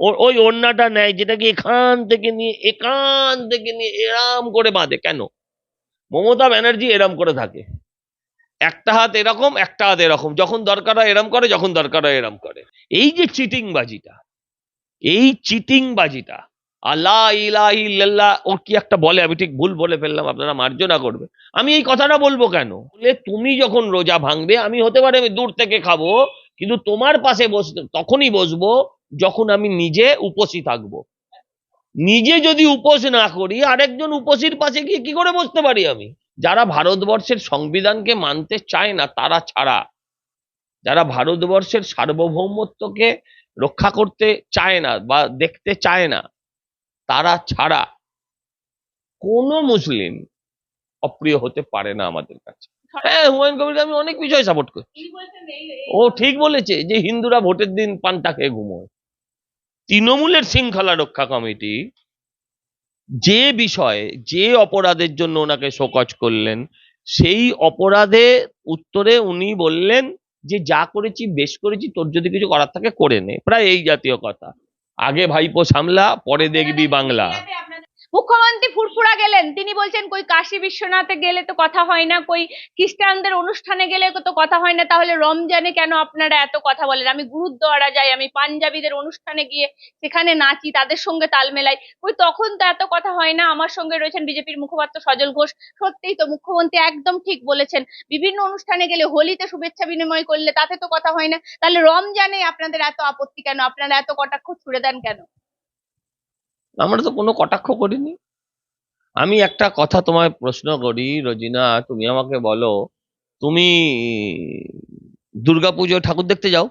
ও- ওই ওড়নাটা নেয়, যেটাকে এখান থেকে নিয়ে, এখান থেকে নিয়ে এরাম করে বাঁধে। কেন? মমতা ব্যানার্জি এরম করে থাকে। একটা হাত এরকম, একটা হাত এরকম। যখন দরকার হয় এরম করে, যখন দরকার হয় এরম করে। এই যে চিটিং বাজিটা এই চিটিং বাজিটা আল্লাহ ইলাহি ইল্লাল্লাহ, ও কি একটা বলে, আমি ঠিক ভুল বলে ফেললাম, আপনারা মার্জনা করবে। আমি এই কথাটা বলব কেন? বলে তুমি যখন রোজা ভাঙবে, আমি হতে পারে আমি দূর থেকে খাব, কিন্তু তোমার পাশে বসতে, তখনই বসবো যখন আমি নিজে উপসী থাকব। নিজে যদি উপোস না করি আরেকজন উপসীর পাশে গিয়ে কি করে বসতে পারি আমি? যারা ভারতবর্ষের সংবিধানকে মানতে চায় না তারা ছাড়া। যারা ভারতবর্ষের সার্বভৌমত্বকে রক্ষা করতে চায় না বা দেখতে চায় না তারা ছাড়া কোনো মুসলিম অপ্রিয় হতে পারে না আমাদের কাছে। হ্যাঁ হুমায়ুন কবিরকে আমি অনেক বিষয় সাপোর্ট করছি। ও ঠিক বলেছে যে হিন্দুরা ভোটের দিন পান্তা খেয়ে ঘুমোয়। তৃণমূলের শৃঙ্খলা রক্ষা কমিটি যে বিষয়ে, যে অপরাধের জন্য ওনাকে শোকজ করলেন, সেই অপরাধে উত্তরে উনি বললেন যে, যা করেছি, বেশ করেছি, তোর যদি কিছু করার থাকে, করে নে। প্রায় এই জাতীয় কথা। আগে ভাইপো সামলা, পরে দেখবি বাংলা। মুখ্যমন্ত্রী ফুরফুরা গেলেন। তিনি বলছেন, কই কাশী বিশ্বনাথে গেলে তো কথা হয় না, কই খ্রিস্টানদের অনুষ্ঠানে গেলে তো কথা হয় না, তাহলে রমজানে কেন আপনারা এত কথা বলেন? আমি গুরুদ্বারা যাই, আমি পাঞ্জাবিদের অনুষ্ঠানে গিয়ে সেখানে নাচি, তাদের সঙ্গে তাল মেলাই। কই তখন তো এত কথা হয় না, আমার সঙ্গে রয়েছেন বিজেপির মুখপাত্র সজল ঘোষ। সত্যিই তো মুখ্যমন্ত্রী একদম ঠিক বলেছেন, বিভিন্ন অনুষ্ঠানে গেলে হোলিতে শুভেচ্ছা বিনিময় করলে তাতে তো কথা হয় না। তাহলে রমজানে আপনাদের এত আপত্তি কেন? আপনারা এত কটাক্ষ ছুড়ে দেন কেন? আমরা তো কোনো কটাক্ষ করিনি। আমি একটা কথা তোমায় প্রশ্ন করি, রজিনা, তুমি আমাকে বলো, তুমি দুর্গাপুজো ঠাকুর দেখতে যাও?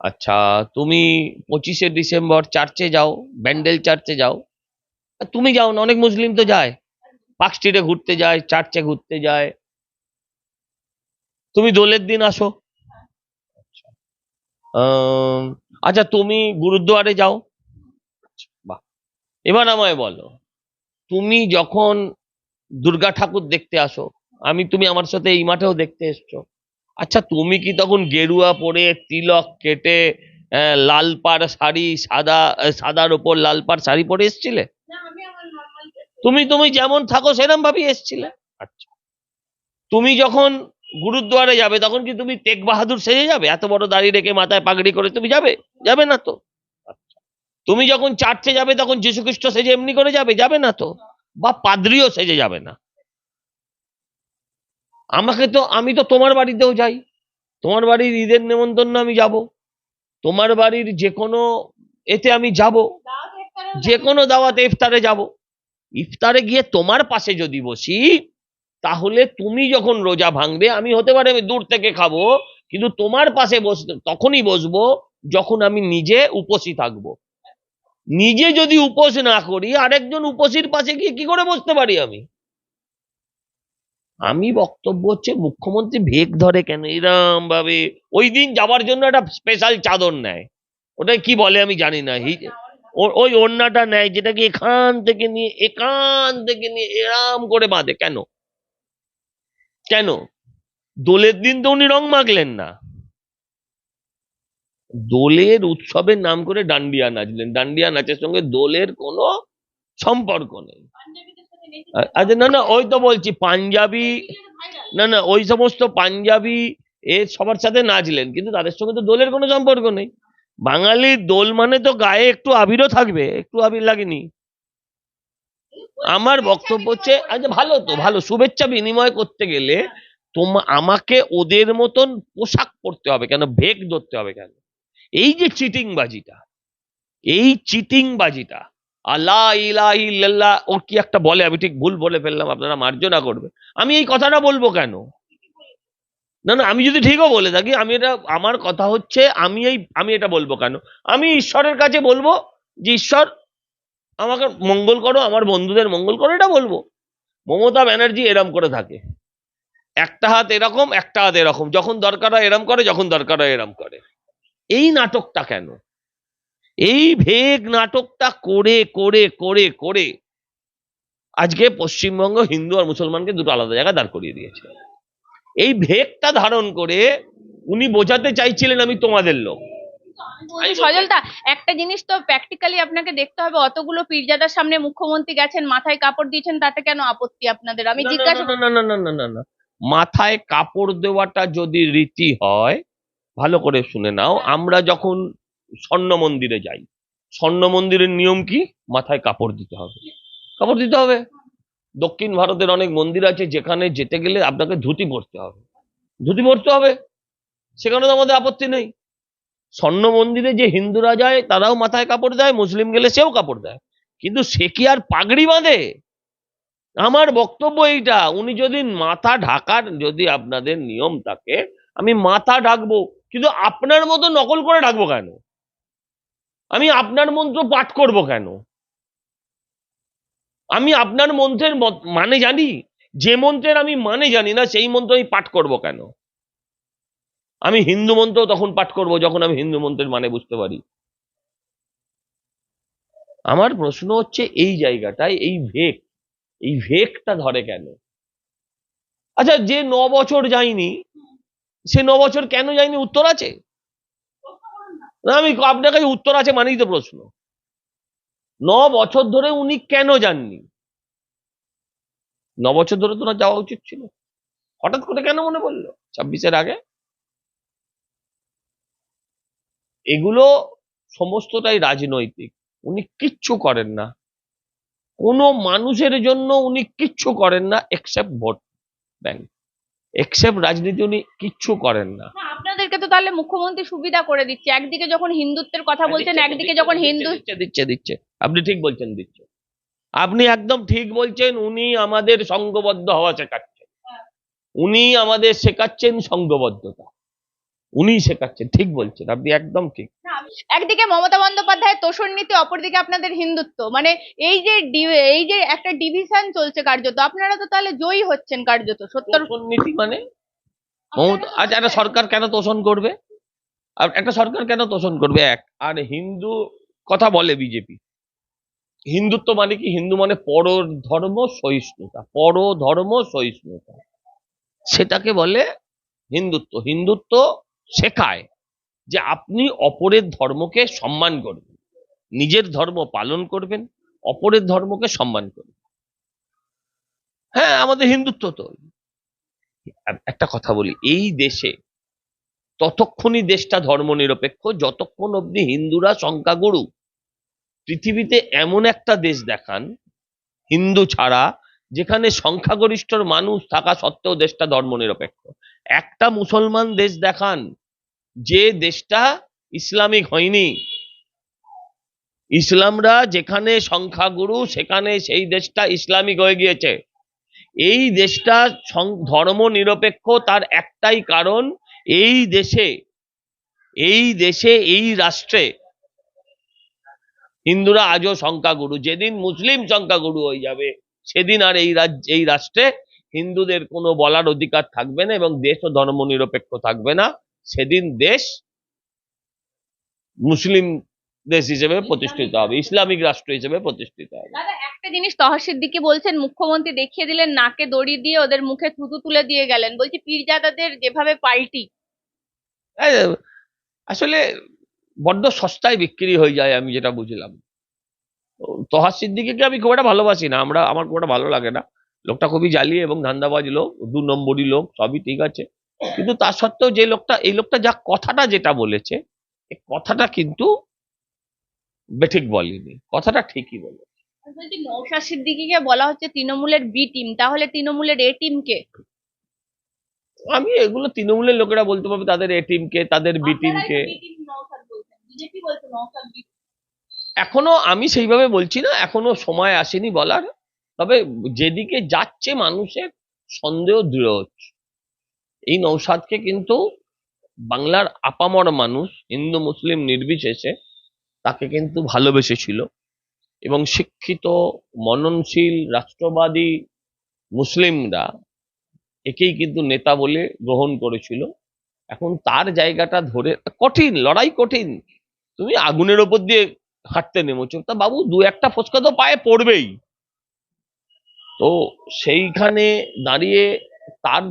আচ্ছা তুমি পঁচিশে ডিসেম্বর চার্চে যাও, ব্যান্ডেল চার্চে যাও। তুমি যাও না, অনেক মুসলিম তো যায়। পার্ক স্ট্রিটে ঘুরতে যায়, চার্চে ঘুরতে যায়। তুমি দোলের দিন আসো। আচ্ছা তুমি গুরুদ্বারে যাও। এবার আমায় বলো তুমি যখন দুর্গা ঠাকুর দেখতে আসো আমি তুমি আমার সাথে এই মাঠেও দেখতে এসছো। আচ্ছা তুমি কি তখন গেরুয়া পরে তিলক কেটে লাল পাড় শাড়ি সাদা সাদার ওপর লাল পাড় শাড়ি পরে এসছিলে? তুমি তুমি যেমন থাকো সেরম ভাবেই এসছিলে। আচ্ছা তুমি যখন গুরুদ্বারে যাবে তখন কি তুমি তেগ বাহাদুর সেজে যাবে? এত বড় দাড়ি রেখে মাথায় পাগড়ি করে তুমি যাবে? যাবে না তো? তুমি যখন চার্চে যাবে তখন যীশু খ্রিস্ট সেজে এমনি করে যাবে? যাবে না তো। বা পাদ্রিও সেজে যাবে না। আমাকে তো, আমি তো তোমার বাড়িতেও যাই। তোমার বাড়ির ঈদের নেমন্তন্ন আমি যাব। তোমার বাড়ির যে কোনো এতে আমি যাব। যে কোনো দাওয়াতে ইফতারে যাব। ইফতারে গিয়ে তোমার পাশে যদি বসি, তাহলে তুমি যখন রোজা ভাঙবে, আমি হতে পারে আমি দূর থেকে খাব, কিন্তু তোমার পাশে বসতে তখনই বসবো, যখন আমি নিজে উপসী থাকব। নিজে যদি উপোস না করি, আরেকজন উপসীর পাশে গিয়ে কি করে বসতে পারি আমি? আমি বক্তব্য হচ্ছে, মুখ্যমন্ত্রী ভেগ ধরে কেন? এরম ভাবে ওই দিন যাওয়ার জন্য একটা স্পেশাল চাদর নেয়। ওটা কি বলে আমি জানি না। ওই ওড়নাটা নেয় যেটাকে এখান থেকে নিয়ে, এখান থেকে নিয়ে এরাম করে বাঁধে। কেন? কেন? দোলের দিন তো উনি রং মাখলেন না। দোলের উৎসবের নাম করে ডান্ডিয়া নাচলেন। ডান্ডিয়া নাচের সঙ্গে দোলের কোনো সম্পর্ক নেই। আচ্ছা না না, ওই তো বলছি, পাঞ্জাবি, না না, ওই সমস্ত পাঞ্জাবি এ সবার সাথে নাচলেন, কিন্তু তাদের সঙ্গে তো দোলের কোনো সম্পর্ক নেই। বাঙালির দোল মানে তো গায়ে একটু আবিরও থাকবে, একটু আবির লাগেনি। আমার বক্তব্য হচ্ছে আচ্ছা ভালো তো, ভালো, শুভেচ্ছা বিনিময় করতে গেলে তোমা, আমাকে ওদের মতন পোশাক পরতে হবে কেন? ভেগ ধরতে হবে কেন? এই যে চিটিং বাজিটা এই চিটিং বাজিটা আল্লাহ ইলাহি ইল্লাল্লাহ, ও কি একটা বলে, আমি ঠিক ভুল বলে ফেললাম, আপনারা মার্জনা করবে। আমি এই কথাটা বলব কেন? না না, আমি যদি ঠিকও বলে থাকি, আমি এটা, আমার কথা হচ্ছে, আমি এই, আমি এটা বলব কেন? আমি ঈশ্বরের কাছে বলব যে, ঈশ্বর, আমাকে মঙ্গল করো, আমার বন্ধুদের মঙ্গল করো, এটা বলব। মমতা ব্যানার্জি এরম করে থাকে। একটা হাত এরকম, একটা হাত এরকম, যখন দরকার হয় এরম করে, যখন দরকার হয় এরম করে। এই নাটকটা কেন এই ভেগ নাটকটা করে করে করে করে আজকে পশ্চিমবঙ্গ হিন্দু আর মুসলমানকে দুটো আলাদা জায়গায় দাঁড় করিয়ে দিয়েছে এই ভেগটা ধারণ করে উনি বোঝাতে চাইছিলেন আমি তোমাদের লোক সজলদা একটা জিনিস তো প্র্যাকটিক্যালি আপনাকে দেখতে হবে অতগুলো পীরজাদার সামনে মুখ্যমন্ত্রী গেছেন মাথায় কাপড় দিয়েছেন তাতে কেন আপত্তি আপনাদের আমি জিজ্ঞাসা না না না না না মাথায় কাপড় দেওয়াটা যদি রীতি হয় ভালো করে শুনে নাও। আমরা যখন স্বর্ণ মন্দিরে যাই স্বর্ণ মন্দিরের নিয়ম কি? মাথায় কাপড় দিতে হবে। কাপড় দিতে হবে। দক্ষিণ ভারতের অনেক মন্দির আছে যেখানে যেতে গেলে আপনাকে ধুতি পরতে হবে। ধুতি পরতে হবে। সেখানে তো আমাদের আপত্তি নেই। স্বর্ণ মন্দিরে যে হিন্দুরা যায় তারাও মাথায় কাপড় দেয় মুসলিম গেলে সেও কাপড় দেয়। কিন্তু সে কি আর পাগড়ি বাঁধে? আমার বক্তব্য এইটা। উনি যদি মাথা ঢাকার যদি আপনাদের নিয়ম থাকে আমি মাথা ঢাকবো। কিন্তু আপনার মতো নকল করে ঢাকবো কেন? আমি আপনার মন্ত্র পাঠ করব কেন? আমি আপনার মন্ত্রের মানে জানি? যে মন্ত্রের আমি মানে জানি না, সেই মন্ত্র আমি পাঠ করব কেন? আমি হিন্দু মন্ত্র তখন পাঠ করব, যখন আমি হিন্দু মন্ত্রের মানে বুঝতে পারি। আমার প্রশ্ন হচ্ছে, এই জায়গাটায়, এই ভেক, এই ভেকটা ধরে কেন? আচ্ছা যে ন বছর যায়নি সে ন বছর কেন যায়নি? উত্তর আছে? না, আমি আপনার কাছে উত্তর আছে মানেই তো প্রশ্ন। ন বছর ধরে উনি কেন যাননি? ন বছর ধরে তো যাওয়া উচিত ছিল। হঠাৎ করে কেন মনে পড়ল? ছাব্বিশের আগে? এগুলো সমস্তটাই রাজনৈতিক। উনি কিচ্ছু করেন না। কোনো মানুষের জন্য উনি কিচ্ছু করেন না এক্সেপ্ট ভোট ব্যাংক। এক্সেপ্ট রাজনীতি উনি কিচ্ছু করেন না। আপনাদেরকে তো তাহলে মুখ্যমন্ত্রী সুবিধা করে দিচ্ছে। একদিকে যখন হিন্দুত্বের কথা বলছেন একদিকে যখন হিন্দু দিচ্ছে দিচ্ছে দিচ্ছে। আপনি ঠিক বলছেন দিচ্ছে। আপনি একদম ঠিক বলছেন উনি আমাদের সঙ্গবদ্ধ হওয়া শেখাচ্ছেন। উনি আমাদের শেখাচ্ছেন সঙ্গবদ্ধতা। উনি শেখাচ্ছেন ঠিক বলছেন আপনি একদম ঠিক। একদিকে মমতা বন্দ্যোপাধ্যায়ের তোষণ নীতি অপরদিকে আপনাদের হিন্দুত্ব। মানে এই যে এই যে একটা ডিভিশন চলছে কার্যত আপনারা তো তাহলে জয়ী হচ্ছেন কার্যত সত্তর নীতি মানে? আচ্ছা একটা সরকার কেন তোষণ করবে? আর একটা সরকার কেন তোষণ করবে? এক আর হিন্দু কথা বলে বিজেপি। হিন্দুত্ব মানে কি? হিন্দু মানে পর ধর্ম সহিষ্ণুতা পর ধর্ম সহিষ্ণুতা। সেটাকে বলে হিন্দুত্ব। হিন্দুত্ব শেখায় যে আপনি অপরের ধর্মকে সম্মান করবেন, নিজের ধর্ম পালন করবেন, অপরের ধর্মকে সম্মান করবেন। হ্যাঁ আমাদের হিন্দুত্ব তো। একটা কথা বলি, এই দেশে ততক্ষণই দেশটা ধর্মনিরপেক্ষ, যতক্ষণ অবধি হিন্দুরা সংখ্যাগুরু, পৃথিবীতে এমন একটা দেশ দেখান, হিন্দু ছাড়া, যেখানে সংখ্যাগরিষ্ঠর মানুষ থাকা সত্ত্বেও দেশটা ধর্ম নিরপেক্ষ একটা মুসলমান দেশ দেখান যে দেশটা ইসলামিক হয়নি। ইসলামরা যেখানে সংখ্যাগুরু, সেখানে সেই দেশটা ইসলামিক হয়ে গিয়েছে। এই দেশটা ধর্ম নিরপেক্ষ তার একটাই কারণ, এই দেশে এই দেশে, এই রাষ্ট্রে হিন্দুরা আজও সংখ্যাগুরু। যেদিন মুসলিম সংখ্যাগুরু হয়ে যাবে, সেদিন আর এই রাজ্য এই রাষ্ট্রে হিন্দুদের কোনো বলার অধিকার থাকবে না এবং দেশও ধর্ম নিরপেক্ষ থাকবে না। সেদিন দেশ মুসলিম দেশ হিসেবে প্রতিষ্ঠিত হবে ইসলামিক রাষ্ট্র হিসেবে প্রতিষ্ঠিত হবে। একটা জিনিস তহসির দিকে বলছেন মুখ্যমন্ত্রী দেখিয়ে দিলেন নাকে দড়ি দিয়ে ওদের মুখে থুতু তুলে দিয়ে গেলেন। বলছি পীরজাদাদের যেভাবে পাল্টি। আসলে বড্ড সস্তায় বিক্রি হয়ে যায় আমি যেটা বুঝলাম। তহার সিদ্দিকিকে আমি খুব একটা ভালোবাসি না আমরা আমার খুব একটা ভালো লাগে না। লোকটা খুবই জালি এবং ধান্দাবাজ লোক দু নম্বরই লোক সবই ঠিক আছে। কিন্তু তা সত্ত্বেও যে লোকটা এই লোকটা যা কথাটা যেটা বলেছে এই কথাটা কিন্তু বেঠিক বলেনি। কথাটা ঠিকই বলে নৌশাদ সিদ্দিকিকে বলা হচ্ছে তৃণমূলের বি টিম তাহলে তৃণমূলের এ টিম কে? আমি এগুলো তৃণমূলের লোকেরা বলতে পারবে তাদের এ টিমকে তাদের বি B team। এখনও আমি সেইভাবে বলছি না এখনও সময় আসেনি বলার তবে যেদিকে যাচ্ছে মানুষের সন্দেহ দৃঢ় হচ্ছে। এই নৌসাদকে কিন্তু বাংলার আপামর মানুষ, হিন্দু, মুসলিম নির্বিশেষে তাকে কিন্তু ভালোবেসেছিল এবং শিক্ষিত, মননশীল, রাষ্ট্রবাদী মুসলিমরা একেই কিন্তু নেতা বলে গ্রহণ করেছিল। এখন তার জায়গাটা ধরে, কঠিন, লড়াই কঠিন। তুমি আগুনের ওপর দিয়ে হাঁটতে নেমেছো, তা বাবু দু একটা ফোসকা তো পায়ে পড়বেই। তো সেইখানে দাঁড়িয়ে তার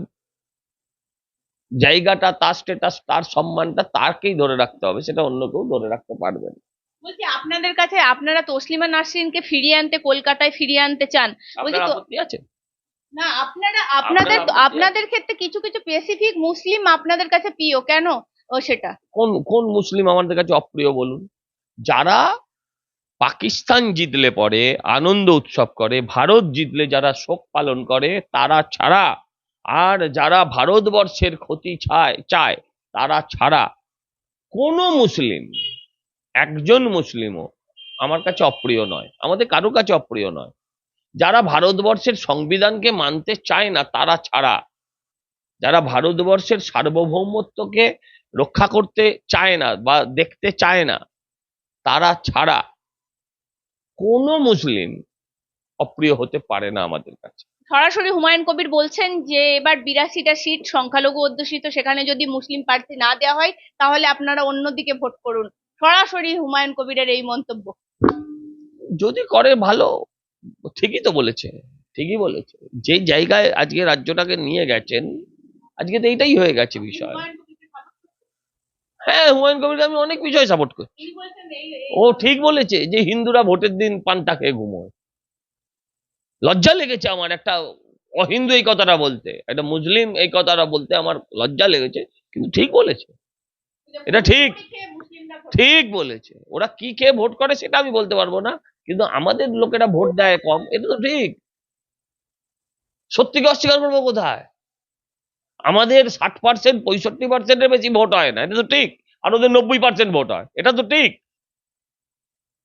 জায়গাটা তার স্টেটাস তার সম্মানটা তাকেই ধরে রাখতে হবে সেটা অন্য কেউ ধরে রাখতে পারবে না। বলছি আপনাদের কাছে আপনারা তসলিমা নাসরিনকে ফিরিয়ে আনতে কলকাতায় ফিরিয়ে আনতে চান বলছি আছে? না আপনারা আপনাদের আপনাদের ক্ষেত্রে কিছু কিছু স্পেসিফিক মুসলিম আপনাদের কাছে প্রিয় কেন ও সেটা? কোন কোন মুসলিম আমাদের কাছে অপ্রিয় বলুন? যারা পাকিস্তান জিতলে পরে আনন্দ উৎসব করে ভারত জিতলে যারা শোক পালন করে তারা ছাড়া আর যারা ভারতবর্ষের ক্ষতি চায় চায়, তারা ছাড়া কোনো মুসলিম, একজন মুসলিমও আমার কাছে অপ্রিয় নয়, আমাদের কারও কাছে অপ্রিয় নয়। যারা ভারতবর্ষের সংবিধানকে মানতে চায় না, তারা ছাড়া। যারা ভারতবর্ষের সার্বভৌমত্বকে রক্ষা করতে চায় না বা দেখতে চায় না, তারা ছাড়া কোনো মুসলিম অপ্রিয় হতে পারে না আমাদের কাছে। সরাসরি হুমায়ুন কবির বলছেন যে এবার বিরাশিটা সিট সংখ্যালঘু অধ্যুষিত সেখানে যদি মুসলিম প্রার্থী না দেওয়া হয় তাহলে আপনারা অন্যদিকে ভোট করুন। সরাসরি হুমায়ুন কবিরের এই মন্তব্য। যদি করে ভালো ঠিকই তো বলেছে ঠিকই বলেছে। যে জায়গায় আজকে রাজ্যটাকে নিয়ে গেছেন আজকে তো এইটাই হয়ে গেছে বিষয়। হ্যাঁ হুমায়ুন কবিরকে আমি অনেক বিষয় সাপোর্ট করি। তিনি বলছেন এই- ও ঠিক বলেছে যে হিন্দুরা ভোটের দিন পান্তা খেয়ে ঘুমোয়। লজ্জা লেগেছে আমার একটা অহিন্দু এই কথাটা বলতে, একটা মুসলিম এই কথাটা বলতে আমার লজ্জা লেগেছে, কিন্তু ঠিক বলেছে। এটা ঠিক। ঠিক বলেছে। ওরা কি খেয়ে ভোট করে সেটা আমি বলতে পারব না, কিন্তু আমাদের লোকেরা ভোট দেয় কম, এটা তো ঠিক। সত্যিকে অস্বীকার করব কোথায়? আমাদের ষাট পার্সেন্ট পঁয়ষট্টি পার্সেন্টের বেশি ভোট হয় না, এটা তো ঠিক। আর ওদের নব্বই পার্সেন্ট ভোট হয়, এটা তো ঠিক।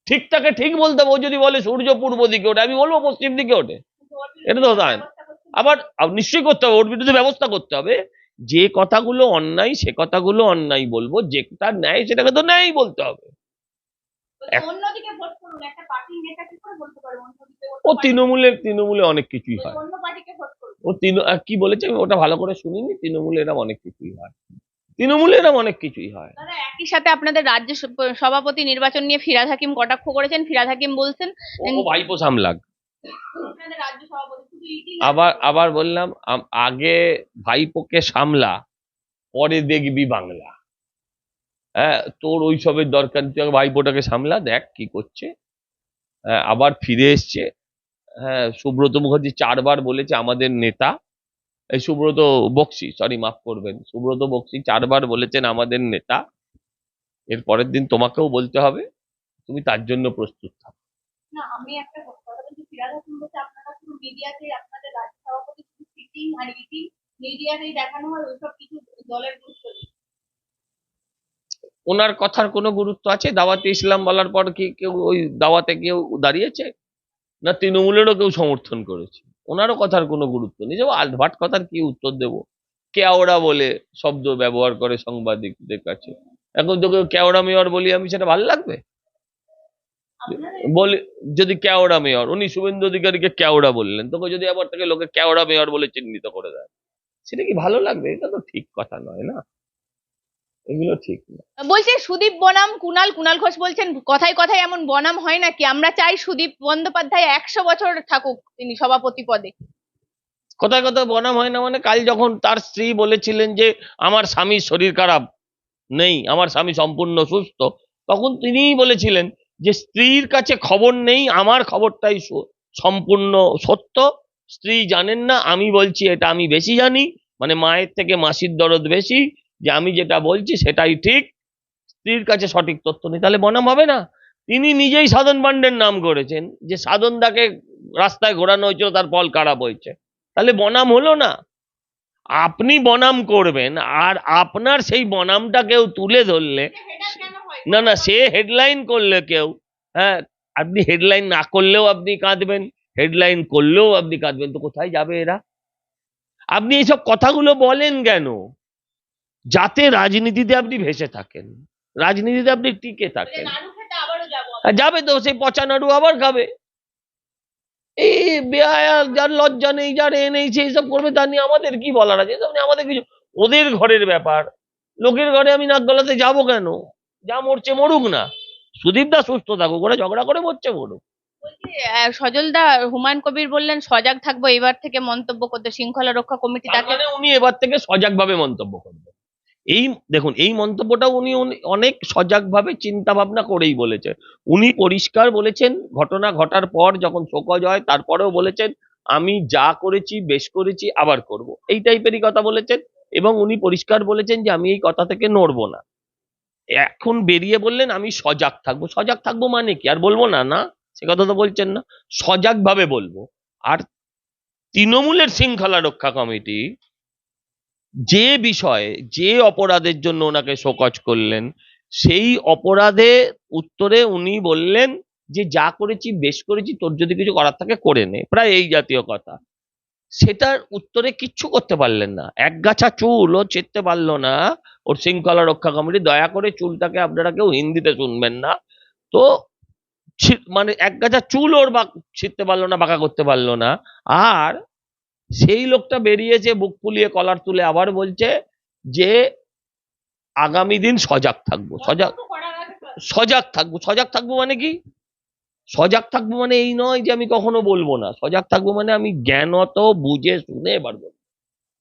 ঠিকটাকে ঠিক বলতে হবে ও যদি বলে সূর্য পূর্ব দিকে ওঠে আমি বলব পশ্চিম দিকে ওঠে। এটা তো হয় না। আবার আব- নিশ্চয়ই করতে হবে ওর বিরুদ্ধে ব্যবস্থা করতে হবে। যে কথাগুলো অন্যায় সে কথাগুলো অন্যায় বলব যেটা ন্যায় সেটাকে তো ন্যায় বলতে হবে। ও তৃণমূলের তৃণমূলে অনেক কিছুই হয়। ও তৃণ কি বলেছে? আমি ওটা ভালো করে শুনিনি। তৃণমূলে এরম অনেক কিছুই হয়। তৃণমূলে অনেক কিছুই হয়। একই সাথে আপনাদের রাজ্য সভাপতি নির্বাচন নিয়ে ফিরাদ হাকিম কটাক্ষ করেছেন ফিরাদ হাকিম বলছেন। ও ভাইপো সামলাক। আবার আবার বললাম আগে ভাইপোকে সামলা পরে দেখবি বাংলা। হ্যাঁ তোর ওইসবের দরকার তুই আগে ভাইপোটাকে সামলা দেখ কি করছে। হ্যাঁ, আবার ফিরে এসছে। হ্যাঁ সুব্রত মুখার্জি চারবার বলেছে আমাদের নেতা এই সুব্রত বক্সি সরি মাফ করবেন সুব্রত বক্সি চারবার বলেছেন আমাদের নেতা এর পরের দিন তোমাকেও বলতে হবে তুমি তার জন্য প্রস্তুত থাকো। না আমি একটা কথা বলছি ফিরাদ হাকিম বলছে আপনারা শুধু মিডিয়াতে আপনাদের রাজ্য সভাপতি সিটিং আর ইটিং মিডিয়াতেই দেখানো হয় ওইসব কিছু দলের গুরুত্ব ওনার কথার কোনো গুরুত্ব আছে? দাওয়াতে ইসলাম বলার পর কি কেউ ওই দাওয়াতে কেউ দাঁড়িয়েছে? না তৃণমূলেরও কেউ সমর্থন করেছে? ওনারও কথার কোনো গুরুত্ব নেই। যে আলভাট কথার কি উত্তর দেব? কেওড়া বলে শব্দ ব্যবহার করে সাংবাদিকদের কাছে। এখন তো কেউ কেওড়া মেয়র বলি আমি সেটা ভালো লাগবে? বলি যদি কেওড়া মেয়র উনি শুভেন্দু অধিকারীকে কেওড়া বললেন তোকে যদি আবার তাকে লোকে কেওড়া মেয়র বলে চিহ্নিত করে দেয় সেটা কি ভালো লাগবে? এটা তো ঠিক কথা নয় না? এগুলো ঠিক না। বলছে সুদীপ বনাম কুনাল কুনাল ঘোষ বলছেন কথায় কথায় এমন বনাম হয় নাকি? আমরা চাই সুদীপ বন্দ্যোপাধ্যায় একশো বছর থাকুক তিনি সভাপতি পদে। কথায় কথায় বনাম হয় না মানে কাল যখন তার স্ত্রী বলেছিলেন যে আমার স্বামীর শরীর খারাপ নেই আমার স্বামী সম্পূর্ণ সুস্থ তখন তিনিই বলেছিলেন যে স্ত্রীর কাছে খবর নেই আমার খবরটাই সম্পূর্ণ সত্য। স্ত্রী জানেন না আমি বলছি এটা আমি বেশি জানি মানে মায়ের থেকে মাসির দরদ বেশি যে আমি যেটা বলছি সেটাই ঠিক। স্ত্রীর কাছে সঠিক তথ্য নেই, তাহলে বনাম হবে না। তিনি নিজেই সাধন পাণ্ডের নাম করেছেন, যে সাধনদাকে রাস্তায় ঘোরানো হয়েছিল, তার ফল খারাপ হয়েছে। তাহলে বনাম হলো না। আপনি বনাম করবেন, আর আপনার সেই বনামটা কেউ তুলে ধরলে, না না, সে হেডলাইন করলে কেউ হ্যাঁ আপনি হেডলাইন না করলেও আপনি কাঁদবেন হেডলাইন করলেও আপনি কাঁদবেন, তো কোথায় যাবে এরা? আপনি এইসব কথাগুলো বলেন কেন? যাতে রাজনীতিতে আপনি ভেসে থাকেন রাজনীতিতে আপনি টিকে থাকেন। যাবে তো সেই পচা নাড়ু আবার খাবে। এই বেহায়া যার লজ্জা নেই যার এ নেই সেই সব করবে তা নিয়ে আমাদের কি বলার আছে? এসব নিয়ে আমাদের কিছু ওদের ঘরের ব্যাপার। লোকের ঘরে আমি নাক গলাতে যাব কেন? যা মরছে মরুক না। সুদীপ দা সুস্থ থাকুক ওরা ঝগড়া করে মরছে মরুক। সজলদা হুমায়ুন কবির বললেন সজাগ থাকব এবার থেকে মন্তব্য করতে শৃঙ্খলা রক্ষা কমিটি তাকে মানে উনি এবার থেকে সজাগভাবে মন্তব্য করবেন। এই, দেখুন, এই মন্তব্যটা উনি অনেক সজাগভাবে চিন্তা ভাবনা করেই বলেছে উনি পরিষ্কার বলেছেন, ঘটনা ঘটার পর যখন শোকজ হয়, তারপরেও বলেছেন, আমি যা করেছি, বেশ করেছি, আবার করব। এই টাইপেরই কথা বলেছেন এবং উনি পরিষ্কার বলেছেন যে, আমি এই কথা থেকে নড়বো না। এখন বেরিয়ে বললেন, আমি সজাগ থাকব। সজাগ থাকব মানে কি? আর বলব, না না, সে কথা তো বলছেন না। সজাগভাবে বলব। আর তৃণমূলের শৃঙ্খলা রক্ষা কমিটি যে বিষয়ে, যে অপরাধের জন্য ওনাকে শোকজ করলেন, সেই অপরাধে উত্তরে উনি বললেন যে, যা করেছি, বেশ করেছি, তোর যদি কিছু করার থাকে, করে নে। প্রায় এই জাতীয় কথা। সেটার উত্তরে কিচ্ছু করতে পারলেন না। এক গাছা চুল, ও ছিঁড়তে পারল না। ওর শৃঙ্খলা রক্ষা কমিটি, দয়া করে চুলটাকে আপনারা কেউ হিন্দিতে শুনবেন না। তো মানে এক গাছা চুল ওর বাক ছিঁড়তে পারল না, বাঁকা করতে পারল না। আর সেই লোকটা বেরিয়েছে, বুক ফুলিয়ে কলার তুলে আবার বলছে যে আগামী দিন সজাগ থাকব, সজাগ সজাগ থাকব সজাগ থাকব মানে কি? সজাগ থাকব মানে এই নয় যে আমি কখনো বলব না, সজাগ থাকব মানে আমি জ্ঞানত বুঝে শুনে এবার বলব।